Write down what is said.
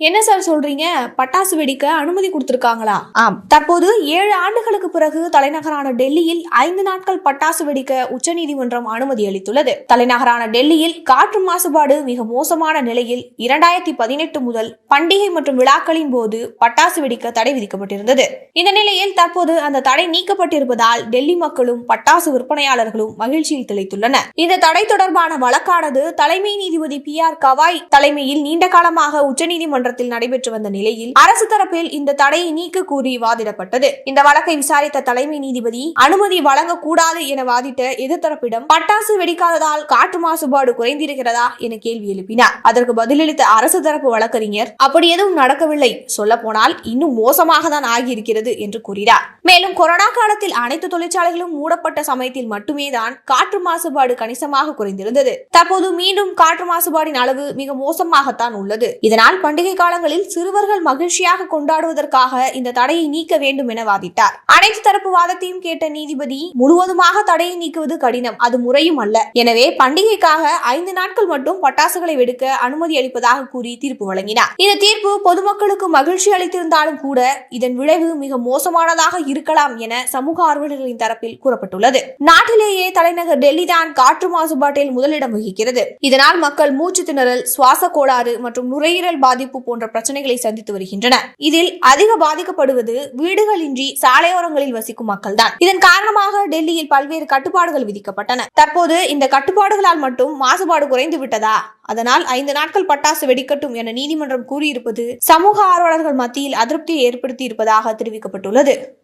என்ன சார் சொல்றீங்க? பட்டாசு வெடிக்க அனுமதி கொடுத்திருக்காங்களா? ஆம். தற்போது ஏழு ஆண்டுகளுக்கு பிறகு தலைநகரான டெல்லியில் ஐந்து நாட்கள் பட்டாசு வெடிக்க உச்சநீதிமன்றம் அனுமதி அளித்துள்ளது. தலைநகரான டெல்லியில் காற்று மாசுபாடு மிக மோசமான நிலையில் இரண்டாயிரத்தி பதினெட்டு முதல் பண்டிகை மற்றும் விழாக்களின் போது பட்டாசு வெடிக்க தடை விதிக்கப்பட்டிருந்தது. இந்த நிலையில் தற்போது அந்த தடை நீக்கப்பட்டிருப்பதால் டெல்லி மக்களும் பட்டாசு விற்பனையாளர்களும் மகிழ்ச்சியில் திளைத்துள்ளனர். இந்த தடை தொடர்பான வழக்கானது தலைமை நீதிபதி பி ஆர் கவாய் தலைமையில் நீண்ட காலமாக நீதிமன்றத்தில் நடைபெற்று வந்த நிலையில் அரசு தரப்பில் இந்த தடையை நீக்க கூறி வாதிடப்பட்டது. இந்த வழக்கை விசாரித்த தலைமை நீதிபதி அனுமதி வழங்கக்கூடாது என வாதிட்ட எதிர்த்தரப்பிடம் பட்டாசு வெடிக்காததால் காற்று மாசுபாடு குறைந்திருக்கிறதா என கேள்வி எழுப்பினார். அதற்கு பதிலளித்த அரசு தரப்பு வழக்கறிஞர் அப்படி எதுவும் நடக்கவில்லை. சொல்ல போனால் இன்னும் மோசமாக தான் ஆகியிருக்கிறது என்று கூறினார். மேலும் கொரோனா காலத்தில் அனைத்து தொழிற்சாலைகளும் மூடப்பட்ட சமயத்தில் மட்டுமே தான் காற்று மாசுபாடு கணிசமாக குறைந்திருந்தது. தற்போது மீண்டும் காற்று மாசுபாடின் அளவு மிக மோசமாகத்தான் உள்ளது. இதனால் பண்டிகை காலங்களில் சிறுவர்கள் மகிழ்ச்சியாக கொண்டாடுவதற்காக இந்த தடையை நீக்க வேண்டும் என வாதிட்டார். அனைத்து தரப்பு வாதத்தையும் கேட்ட நீதிபதி முழுவதுமாக தடையை நீக்குவது கடினம் அது முறையும் அல்ல. எனவே பண்டிகைக்காக ஐந்து நாட்கள் மட்டும் பட்டாசுகளை வெடிக்க அனுமதி அளிப்பதாக கூறி தீர்ப்பு வழங்கினார். இந்த தீர்ப்பு பொதுமக்களுக்கு மகிழ்ச்சி அளித்திருந்தாலும் கூட இதன் விளைவு மிக மோசமானதாக இருக்கலாம் என சமூக ஆர்வலர்களின் தரப்பில் கூறப்பட்டுள்ளது. நாட்டிலேயே தலைநகர் டெல்லி தான் காற்று மாசுபாட்டில் முதலிடம் வகிக்கிறது. இதனால் மக்கள் மூச்சு திணறல் சுவாச கோளாறு மற்றும் நுரையீரல் பாதிப்பு போன்ற பிரச்சனைகளை சந்தித்து வருகின்றனர் இதில் அதிக பாதிக்கப்படுவது வீடுகளின்றி சாலையோரங்களில் வசிக்கும் மக்கள்தான். இதன் காரணமாக டெல்லியில் பல்வேறு கட்டுப்பாடுகள் விதிக்கப்பட்டன. தற்போது இந்த கட்டுப்பாடுகளால் மட்டும் மாசுபாடு குறைந்து விட்டதா? அதனால் ஐந்து நாட்கள் பட்டாசு வெடிக்கட்டும் என நீதிமன்றம் கூறியிருப்பது சமூக ஆர்வலர்கள் மத்தியில் அதிருப்தியை ஏற்படுத்தி இருப்பதாக தெரிவிக்கப்பட்டுள்ளது.